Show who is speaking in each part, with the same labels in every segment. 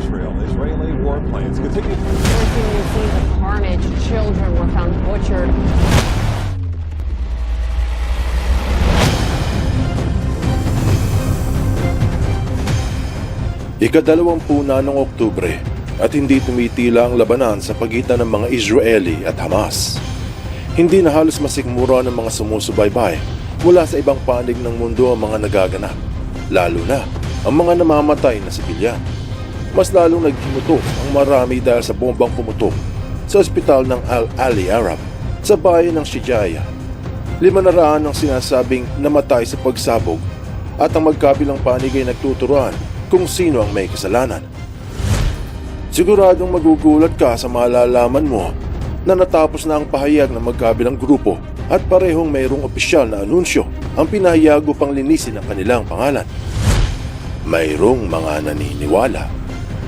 Speaker 1: Israel. Israeli warplanes continue
Speaker 2: Continuing scenes of carnage, children were found butchered.
Speaker 3: Ikadalawampu na ng Oktubre at hindi tumitila ang labanan sa pagitan ng mga Israeli at Hamas. Hindi na halos masikmura ng mga sumusubaybay mula sa ibang panig ng mundo ang mga nagaganap, lalo na ang mga namamatay na sibilyan. Mas lalong naghimutok ang marami dahil sa bombang pumutok sa ospital ng Al-Ali Arab sa bayan ng Shijaya. Lima na raan ang sinasabing namatay sa pagsabog at ang magkabilang panig ay nagtuturuan kung sino ang may kasalanan. Siguradong magugulat ka sa malalaman mo na natapos na ang pahayag ng magkabilang grupo at parehong mayroong opisyal na anunsyo ang pinahayag upang linisin ang kanilang pangalan. Mayroong mga naniniwala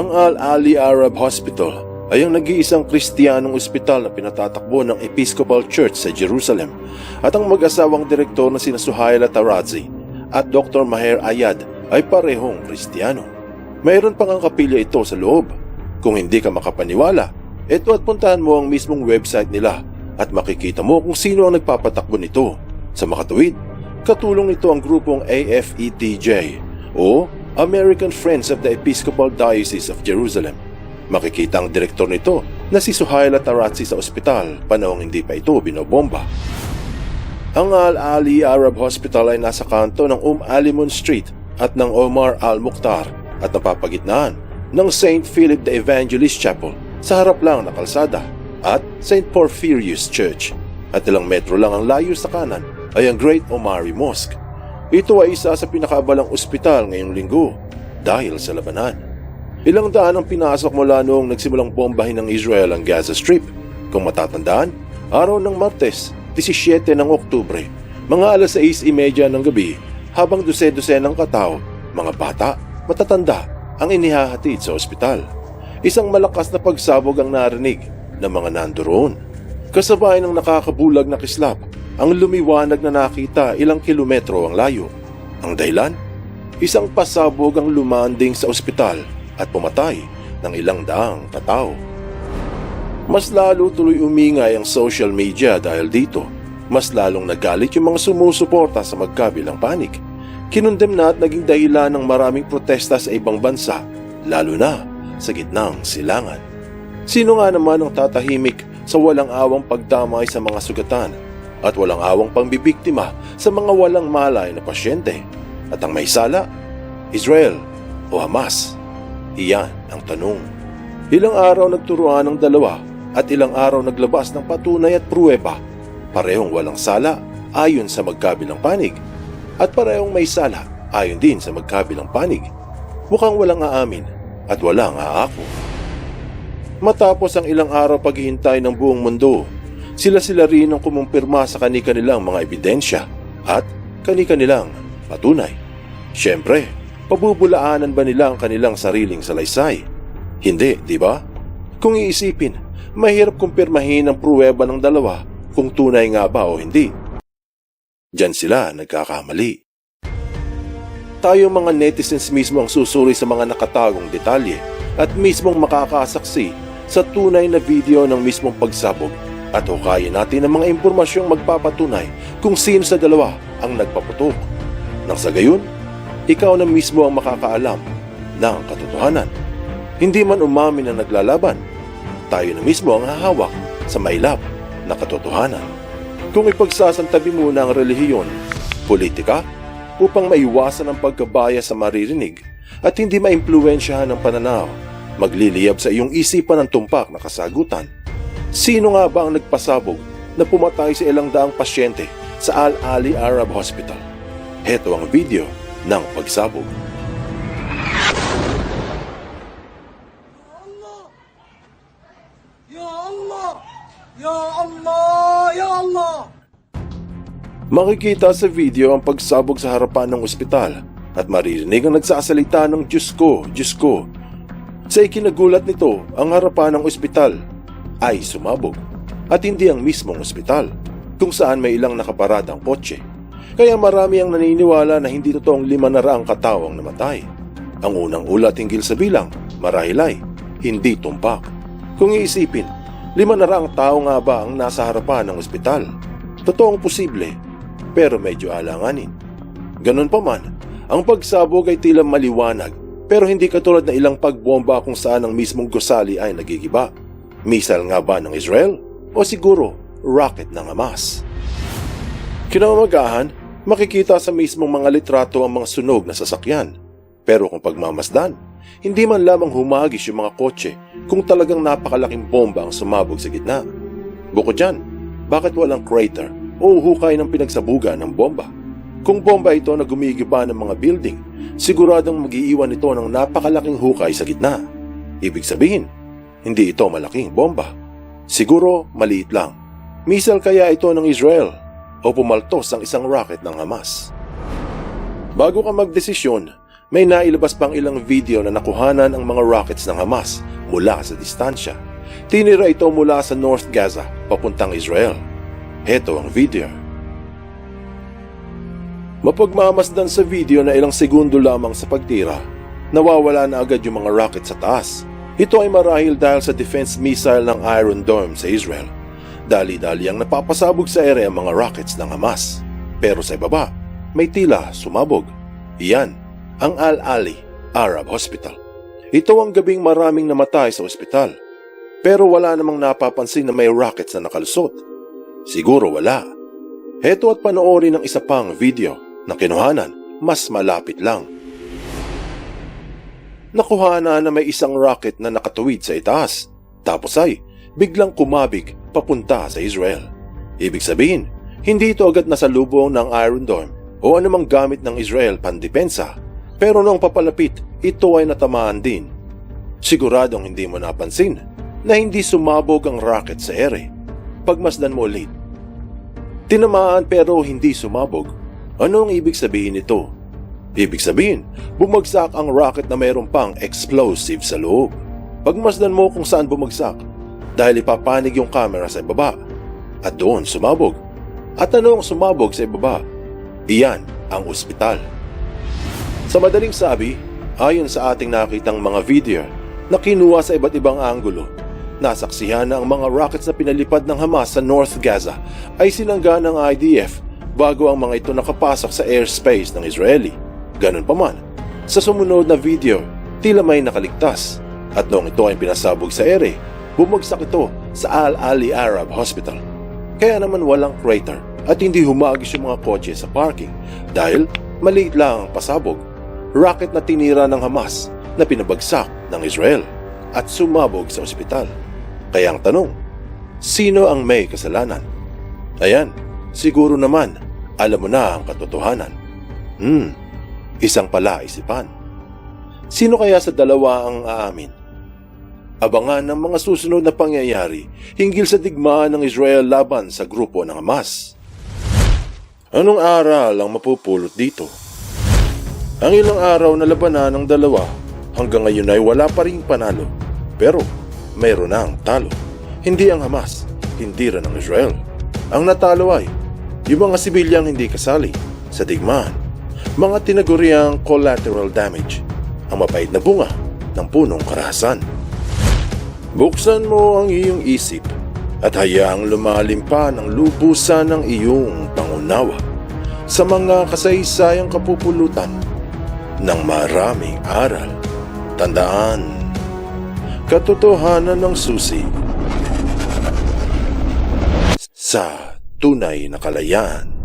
Speaker 3: Ang Al-Ali Arab Hospital ay ang nag-iisang kristyanong ospital na pinatatakbo ng Episcopal Church sa Jerusalem at ang mag-asawang direktor na sina Suhaila Tarazi at Dr. Maher Ayad ay parehong kristyano. Mayroon pang ang kapilya ito sa loob. Kung hindi ka makapaniwala, ito at puntahan mo ang mismong website nila at makikita mo kung sino ang nagpapatakbo nito. Sa makatuwid, katulong nito ang grupong AFETJ o American Friends of the Episcopal Diocese of Jerusalem. Makikita ang direktor nito na si Suhaila Tarazzi sa ospital panahong hindi pa ito binobomba. Ang Al-Ali Arab Hospital ay nasa kanto ng Um Alimun Street at ng Omar Al-Mukhtar at napapagitnaan ng St. Philip the Evangelist Chapel sa harap lang na kalsada at St. Porphyrius Church at ilang metro lang ang layo sa kanan ay ang Great Omari Mosque. Ito ay isa sa pinakaabalang ospital ngayong linggo dahil sa labanan. Ilang daan ang pinasok mula noong nagsimulang bombahin ng Israel ang Gaza Strip. Kung matatandaan, araw ng Martes, 17 ng Oktubre, mga alas 6.30 ng gabi, habang duse-duse ng katao, mga bata, matatanda, ang inihahatid sa ospital. Isang malakas na pagsabog ang narinig ng mga nandoon. Kasabay ng nakakabulag na kislap, ang lumiwanag na nakita ilang kilometro ang layo. Ang dahilan? Isang pasabog ang lumanding sa ospital at pumatay ng ilang daang katao. Mas lalo tuloy umingay ang social media dahil dito. Mas lalong nagalit yung mga sumusuporta sa magkabilang panig. Kinundem na at naging dahilan ng maraming protesta sa ibang bansa, lalo na sa gitnang silangan. Sino nga naman ang tatahimik sa walang awang pagdamay sa mga sugatan at walang awang pangbibiktima sa mga walang malay na pasyente? At ang may sala, Israel o Hamas? Iyan ang tanong. Ilang araw nagturuan ng dalawa at ilang araw naglabas ng patunay at pruweba. Parehong walang sala ayon sa magkabilang panig at parehong may sala ayon din sa magkabilang panig. Mukhang walang aamin at walang aako. Matapos ang ilang araw paghihintay ng buong mundo, sila-sila rin ang kumumpirma sa kani-kanilang mga ebidensya at kani-kanilang patunay. Siyempre, pabubulaanan ba nila ang kanilang sariling salaysay? Hindi, di ba? Kung iisipin, mahirap kumpirmahin ang pruweba ng dalawa kung tunay nga ba o hindi. Diyan sila nagkakamali. Tayo mga netizens mismo ang susuri sa mga nakatagong detalye at mismong makakasaksi sa tunay na video ng mismong pagsabog at hukayin natin ang mga impormasyong magpapatunay kung sino sa dalawa ang nagpaputok. Nang sa gayon, ikaw na mismo ang makakaalam ng katotohanan. Hindi man umamin na naglalaban, tayo na mismo ang hahawak sa mailap na katotohanan. Kung ipagsasantabi muna ang relihiyon, politika, upang maiwasan ang pagkabaya sa maririnig at hindi maimpluwensyahan ng pananaw, magliliyab sa iyong isipan ang tumpak na kasagutan. Sino nga ba ang nagpasabog na pumatay sa ilang daang pasyente sa Al Ali Arab Hospital? Heto ang video ng pagsabog. Ya Allah! Ya Allah! Ya Allah! Makikita sa video ang pagsabog sa harapan ng ospital at maririnig ang nagsasalita ng Diyos ko, Diyos ko. Sa ikinagulat nito ang harapan ng ospital ay sumabog at hindi ang mismong ospital kung saan may ilang nakaparadang kotse. Kaya marami ang naniniwala na hindi totoong lima na raang katao ang namatay. Ang unang ulat hinggil sa bilang, marahil ay hindi tumpak. Kung iisipin, lima na raang tao nga ba ang nasa harapan ng ospital? Totoong posible, pero medyo alanganin. Ganun pa man, ang pagsabog ay tila maliwanag pero hindi katulad na ilang pagbomba kung saan ang mismong gusali ay nagigiba. Missile nga ba ng Israel? O siguro, rocket ng Hamas? Kinamagahan, makikita sa mismong mga litrato ang mga sunog na sasakyan. Pero kung pagmamasdan, hindi man lamang humagis yung mga kotse kung talagang napakalaking bomba ang sumabog sa gitna. Bukod dyan, bakit walang crater o hukay ng pinagsabugan ng bomba? Kung bomba ito na gumigiba ng mga building, siguradong magiiwan ito ng napakalaking hukay sa gitna. Ibig sabihin, hindi ito malaking bomba. Siguro maliit lang. Misal kaya ito ng Israel o pumaltos ang isang rocket ng Hamas. Bago ka magdesisyon, may nailabas pang ilang video na nakuhanan ang mga rockets ng Hamas mula sa distansya. Tinira ito mula sa North Gaza papuntang Israel. Heto ang video. Mapagmamasdan sa video na ilang segundo lamang sa pagtira, nawawala na agad yung mga rocket sa taas. Ito ay marahil dahil sa defense missile ng Iron Dome sa Israel. Dali-dali ang napapasabog sa ere ang mga rockets ng Hamas. Pero sa ibaba, may tila sumabog. Iyan, ang Al-Ali Arab Hospital. Ito ang gabing maraming namatay sa ospital. Pero wala namang napapansin na may rockets na nakalusot. Siguro wala. Heto at panoorin ng isa pang video na kinuhanan mas malapit lang. Nakuha na may isang rocket na nakatuwid sa itaas. Tapos ay biglang kumabig papunta sa Israel. Ibig sabihin, hindi ito agad nasalubong ng Iron Dome o anumang gamit ng Israel pandepensa. Pero nung papalapit, ito ay natamaan din. Siguradong hindi mo napansin na hindi sumabog ang rocket sa ere. Pagmasdan mo ulit. Tinamaan pero hindi sumabog. Ano ang ibig sabihin nito? Ibig sabihin, bumagsak ang rocket na mayroon pang explosive sa loob. Pagmasdan mo kung saan bumagsak dahil ipapanig yung camera sa ibaba at doon sumabog. At ano ang sumabog sa ibaba? Iyan ang ospital. Sa madaling sabi, ayon sa ating nakitang mga video na kinuha sa iba't ibang anggulo, nasaksihan na ang mga rockets na pinalipad ng Hamas sa North Gaza ay sinangga ng IDF bago ang mga ito nakapasok sa airspace ng Israeli. Ganun pa man, sa sumunod na video, tila may nakaligtas at noong ito ay pinasabog sa ere, bumagsak ito sa Al-Ali Arab Hospital. Kaya naman walang crater at hindi humagis yung mga kotse sa parking dahil maliit lang ang pasabog. Rocket na tinira ng Hamas na pinabagsak ng Israel at sumabog sa ospital. Kaya ang tanong, sino ang may kasalanan? Ayan, siguro naman, alam mo na ang katotohanan. Hmm, isang pala isipan. Sino kaya sa dalawa ang aamin? Abangan ng mga susunod na pangyayari hinggil sa digmaan ng Israel laban sa grupo ng Hamas. Anong aral ang mapupulot dito? Ang ilang araw na labanan ng dalawa hanggang ngayon ay wala pa ring panalo. Pero mayroon na ang talo. Hindi ang Hamas, hindi rin ang Israel. Ang natalo ay yung mga sibilyang hindi kasali sa digmaan. Mga tinaguriang collateral damage. Ang mapait na bunga ng punong karahasan. Buksan mo ang iyong isip at hayaang lumalim pa ng lubusan ng iyong pangunawa sa mga kasaysayang kapupulutan ng maraming aral. Tandaan, katotohanan ng susi sa tunay na kalayaan.